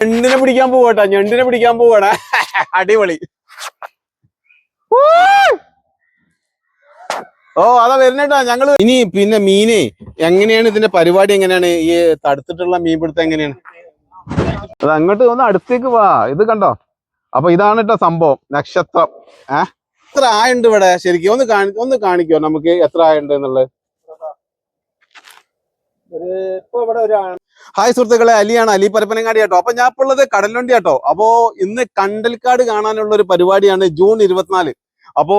ഞണ്ടിനെ പിടിക്കാൻ പോവട്ടെ ഞണ്ടിനെ പിടിക്കാൻ പോവാണ് അടിപൊളി! ഓ അതാ വരുന്നേട്ടാ ഞങ്ങൾ ഇനി പിന്നെ മീനെ എങ്ങനെയാണ് ഇതിന്റെ പരിപാടി എങ്ങനെയാണ് ഈ തടുത്തിട്ടുള്ള മീൻ പിടുത്തം എങ്ങനെയാണ്? അത് അങ്ങോട്ട് ഒന്ന് അടുത്തേക്ക് വാ ഇത് കണ്ടോ? അപ്പൊ ഇതാണ് കേട്ടോ സംഭവം നക്ഷത്രം. ഏഹ് എത്ര ആയുണ്ട് ഇവിടെ? ശരിക്കും ഒന്ന് കാണി ഒന്ന് കാണിക്കോ നമുക്ക് എത്ര ആയുണ്ട് എന്നുള്ളത്? ഹായ് സുഹൃത്തുക്കളെ അലിയാണ്. അലി പരപ്പനങ്ങാടി കേട്ടോ അപ്പൊ ഞാൻ ഇപ്പോൾ ഉള്ളത് കടലുണ്ടി കേട്ടോ അപ്പോ ഇന്ന് കണ്ടൽക്കാട് കാണാനുള്ള ഒരു പരിപാടിയാണ് ജൂൺ ഇരുപത്തിനാല്. അപ്പോ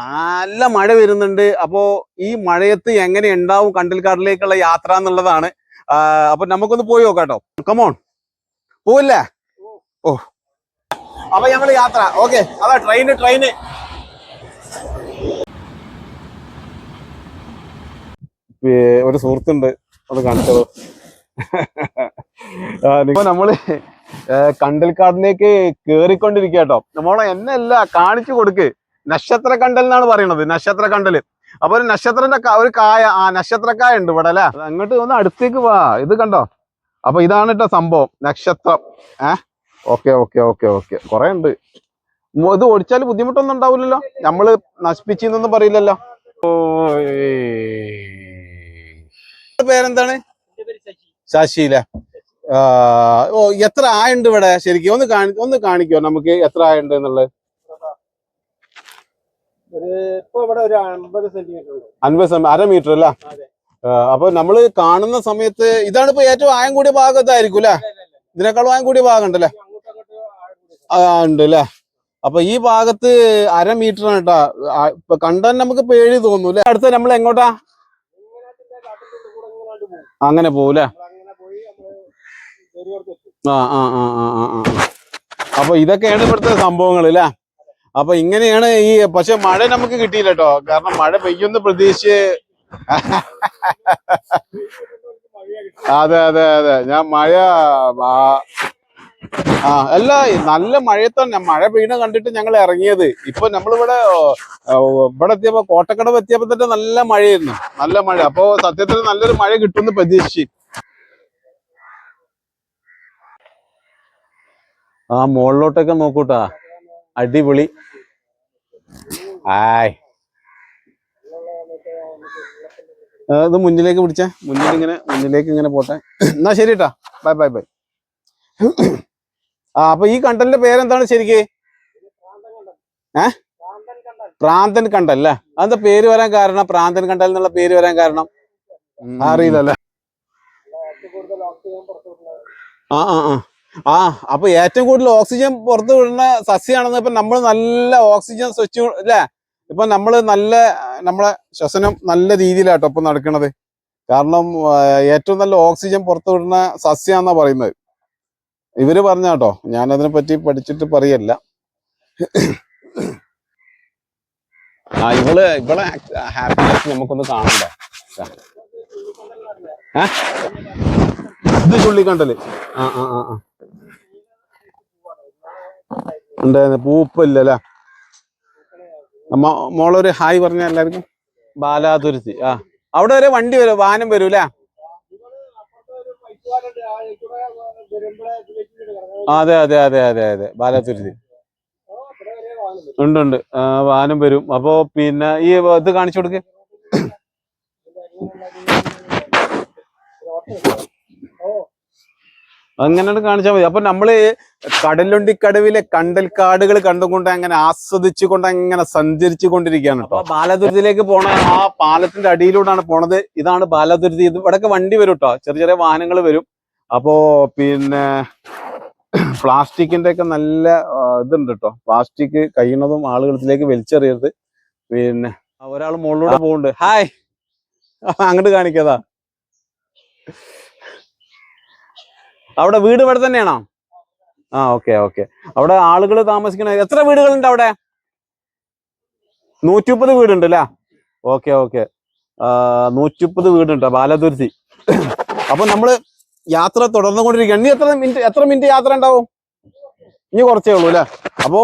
നല്ല മഴ വരുന്നുണ്ട്. അപ്പോ ഈ മഴയത്ത് എങ്ങനെ ഉണ്ടാവും കണ്ടൽക്കാടിലേക്കുള്ള യാത്ര എന്നുള്ളതാണ്. അപ്പൊ നമുക്കൊന്ന് പോയി നോക്കാട്ടോ കേട്ടോ. കമോൺ പോവില്ലേ? ഓ. അപ്പൊ ഞങ്ങൾ യാത്ര. ഓക്കെ അതാ ട്രെയിന് ട്രെയിന് ഒരു സുഹൃത്തുണ്ട്. അത് കാണിച്ചത് ഇപ്പൊ നമ്മൾ കണ്ടൽക്കാടിലേക്ക് കേറിക്കൊണ്ടിരിക്കുക കേട്ടോ നമ്മളെ എന്നല്ല കാണിച്ചു കൊടുക്ക്. നക്ഷത്ര കണ്ടൽ എന്നാണ് പറയണത് നക്ഷത്ര കണ്ടൽ അപ്പൊ ഒരു നക്ഷത്രന്റെ ഒരു കായ ആ നക്ഷത്രക്കായ ഉണ്ട് ഇവിടെ അല്ലെ? അങ്ങോട്ട് ഒന്ന് അടുത്തേക്ക് വാ ഇത് കണ്ടോ? അപ്പൊ ഇതാണ് കേട്ടോ സംഭവം നക്ഷത്രം. ഏ? Okay okay okay okay. കുറെ ഉണ്ട്. ഇത് ഓടിച്ചാൽ ബുദ്ധിമുട്ടൊന്നും ഉണ്ടാവില്ലല്ലോ? നമ്മൾ നശിപ്പിച്ചിന്നൊന്നും പറയില്ലല്ലോ? ഓ പേരെന്താണ്? ശശിയില ഓ എത്ര ആയുണ്ട് ഇവിടെ? ശരിക്കും ഒന്ന് കാണി ഒന്ന് കാണിക്കോ നമുക്ക് എത്ര ആയുണ്ട് എന്നുള്ളത്. അൻപത് അര മീറ്റർ അല്ല. അപ്പൊ നമ്മൾ കാണുന്ന സമയത്ത് ഇതാണ് ഇപ്പൊ ഏറ്റവും ആയം കൂടിയ ഭാഗത്തായിരിക്കും അല്ലെ ഇതിനേക്കാളും ആയം കൂടിയ ഭാഗം ഉണ്ടല്ലേ. ആ ഉണ്ട് അല്ലെ അപ്പൊ ഈ ഭാഗത്ത് അര മീറ്റർ ആണ് കേട്ടാ ഇപ്പൊ കണ്ടാൽ നമുക്ക് പേടി തോന്നൂല്ലേ? അടുത്ത നമ്മൾ എങ്ങോട്ടാ അങ്ങനെ പോകൂലേ. ആ ആ ആ ആ ആ ആ. അപ്പൊ ഇതൊക്കെയാണ് ഇവിടുത്തെ സംഭവങ്ങൾ അല്ലേ അപ്പൊ ഇങ്ങനെയാണ് ഈ പക്ഷെ മഴ നമുക്ക് കിട്ടിയില്ല കേട്ടോ കാരണം മഴ പെയ്യുന്ന പ്രതീക്ഷിച്ച്. അതെ അതെ അതെ ഞാൻ മഴ ആ, അല്ല നല്ല മഴയത്താണ് മഴ പെയ്യണ കണ്ടിട്ട് ഞങ്ങൾ ഇറങ്ങിയത്. ഇപ്പൊ നമ്മളിവിടെ ഇവിടെ എത്തിയപ്പോ കോട്ടക്കടവ് എത്തിയപ്പോ തന്നെ നല്ല മഴയായിരുന്നു. നല്ല മഴ. അപ്പോ സത്യത്തിൽ നല്ലൊരു മഴ കിട്ടുമെന്ന് പ്രതീക്ഷിച്ചു. ആ മുകളിലോട്ടൊക്കെ നോക്കൂട്ടാ. അടിപൊളി. ആയ്. ഇത് മുന്നിലേക്ക് പിടിച്ചേ. മുന്നിൽ ഇങ്ങനെ മുന്നിലേക്ക് ഇങ്ങനെ പോട്ടെ. എന്നാ ശരി കേട്ടാ ബൈ ബൈ ബൈ. ആ അപ്പൊ ഈ കണ്ടലിന്റെ പേരെന്താണ് ശരിക്ക്. ഏ? പ്രാന്തൻ കണ്ടൽ. അല്ലേ? അതെന്താ പേര് വരാൻ കാരണം? പ്രാന്തൻ കണ്ടൽ എന്നുള്ള പേര് വരാൻ കാരണം? അറിയില്ലല്ലേ. പുറത്തുവിടുന്നത് ആ ആ ആ. ആ അപ്പൊ ഏറ്റവും കൂടുതൽ ഓക്സിജൻ പുറത്തു വിടുന്ന സസ്യമാണെന്ന് ഇപ്പൊ നമ്മൾ നല്ല ഓക്സിജൻ സ്വച്ച് അല്ലേ? ഇപ്പൊ നമ്മൾ നല്ല നമ്മളെ ശ്വസനം നല്ല രീതിയിലാട്ടോ ഇപ്പൊ നടക്കണത്. കാരണം ഏറ്റവും നല്ല ഓക്സിജൻ പുറത്തു വിടുന്ന സസ്യാന്നാ പറയുന്നത്. ഇവർ പറഞ്ഞാട്ടോ ഞാൻ ഞാനതിനെ പറ്റി പഠിച്ചിട്ട് പറയല്ല. ആ ഇവൾ ഇവളെ ഹാപ്പിനെസ് നമുക്കൊന്ന് കാണണ്ടേ? ഇത് ചുള്ളിക്കണ്ടൽ. ആ ആ ആ ആ. ഉണ്ടായിരുന്നു പൂപ്പല്ലേ മോളൊരു ഹായ് പറഞ്ഞ എല്ലാവർക്കും. ബാലാതുരുത്തി. ആ. അവിടെ വരെ വണ്ടി വരും വാനം വരൂല്ലേ? അതെ അതെ അതെ അതെ അതെ. വരും. ഉണ്ട് ഉണ്ട്. ആ, വാഹനം വരും. അപ്പോ പിന്നെ ഈ ഇത് കാണിച്ചു കൊടുക്ക്. ഓ അങ്ങനെ കാണിച്ചാൽ മതി. അപ്പൊ നമ്മൾ കടലുണ്ടിക്കടവിലെ കണ്ടൽ കാടുകൾ കണ്ടുകൊണ്ട് അങ്ങനെ ആസ്വദിച്ചു കൊണ്ട് അങ്ങനെ സഞ്ചരിച്ചു കൊണ്ടിരിക്കുകയാണ് കേട്ടോ ബാലദുരിതിലേക്ക് പോണ ആ പാലത്തിന്റെ അടിയിലൂടെയാണ് പോണത്. ഇതാണ് ബാലദുരിതി ഇത് ഇവിടൊക്കെ വണ്ടി വരും കേട്ടോ. ചെറിയ ചെറിയ വാഹനങ്ങൾ വരും. അപ്പോ പിന്നെ പ്ലാസ്റ്റിക്കിന്റെ ഒക്കെ നല്ല ഇതുണ്ട് കേട്ടോ. പ്ലാസ്റ്റിക് കഴിയുന്നതും ആളുകളിലേക്ക് വലിച്ചെറിയരുത്. പിന്നെ ഒരാൾ മുകളിലൂടെ പോകുന്നുണ്ട് ഹായ്. അങ്ങോട്ട് കാണിക്കതാ. അവിടെ വീട് ഇവിടെ തന്നെയാണോ? ആ ഓക്കെ ഓക്കെ അവിടെ ആളുകൾ താമസിക്കണ എത്ര വീടുകളുണ്ട് അവിടെ? നൂറ്റി മുപ്പത് വീടുണ്ട് അല്ലേ ഓക്കെ ഓക്കെ നൂറ്റി മുപ്പത് വീടുണ്ട് ബാലതുരുത്തി. അപ്പൊ നമ്മൾ യാത്ര തുടർന്നുകൊണ്ടിരിക്കുകയാണ് ഇനി എത്ര മിനിറ്റ് എത്ര മിനിറ്റ് യാത്ര ഉണ്ടാവും? ഇനി കുറച്ചേ ഉള്ളൂ അല്ലേ അപ്പൊ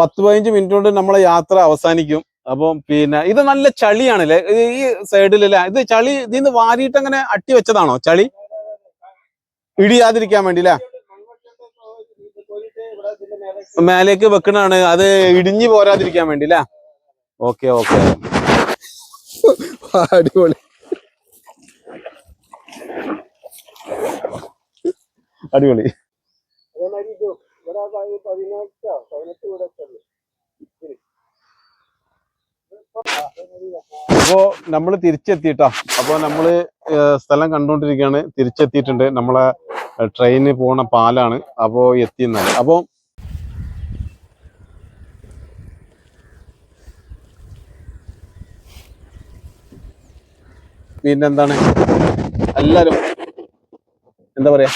പത്ത് പതിനഞ്ച് മിനിറ്റ് കൊണ്ട് നമ്മളെ യാത്ര അവസാനിക്കും. അപ്പം പിന്നെ ഇത് നല്ല ചളിയാണല്ലേ ഈ സൈഡിലല്ലേ ഇത് ചളി ഇതിന്ന് വാരിയിട്ട് അങ്ങനെ അട്ടി വെച്ചതാണോ ചളി? ഇടിയാതിരിക്കാൻ വേണ്ടി അല്ലേ മേലേക്ക് വെക്കണാണ് അത് ഇടിഞ്ഞു പോരാതിരിക്കാൻ വേണ്ടി അല്ലേ ഓക്കെ ഓക്കെ. അടിപൊളി. അടിപൊളി. അപ്പോ നമ്മൾ തിരിച്ചെത്തിട്ടോ അപ്പൊ നമ്മൾ സ്ഥലം കണ്ടുകൊണ്ടിരിക്കുകയാണ്. തിരിച്ചെത്തിയിട്ടുണ്ട്. നമ്മളെ ട്രെയിന് പോണ പാലാണ്. അപ്പോ എത്തിയെന്നാണ് അപ്പോൾ പിന്നെന്താണ്? എല്ലാവരും എന്താ പറയാ?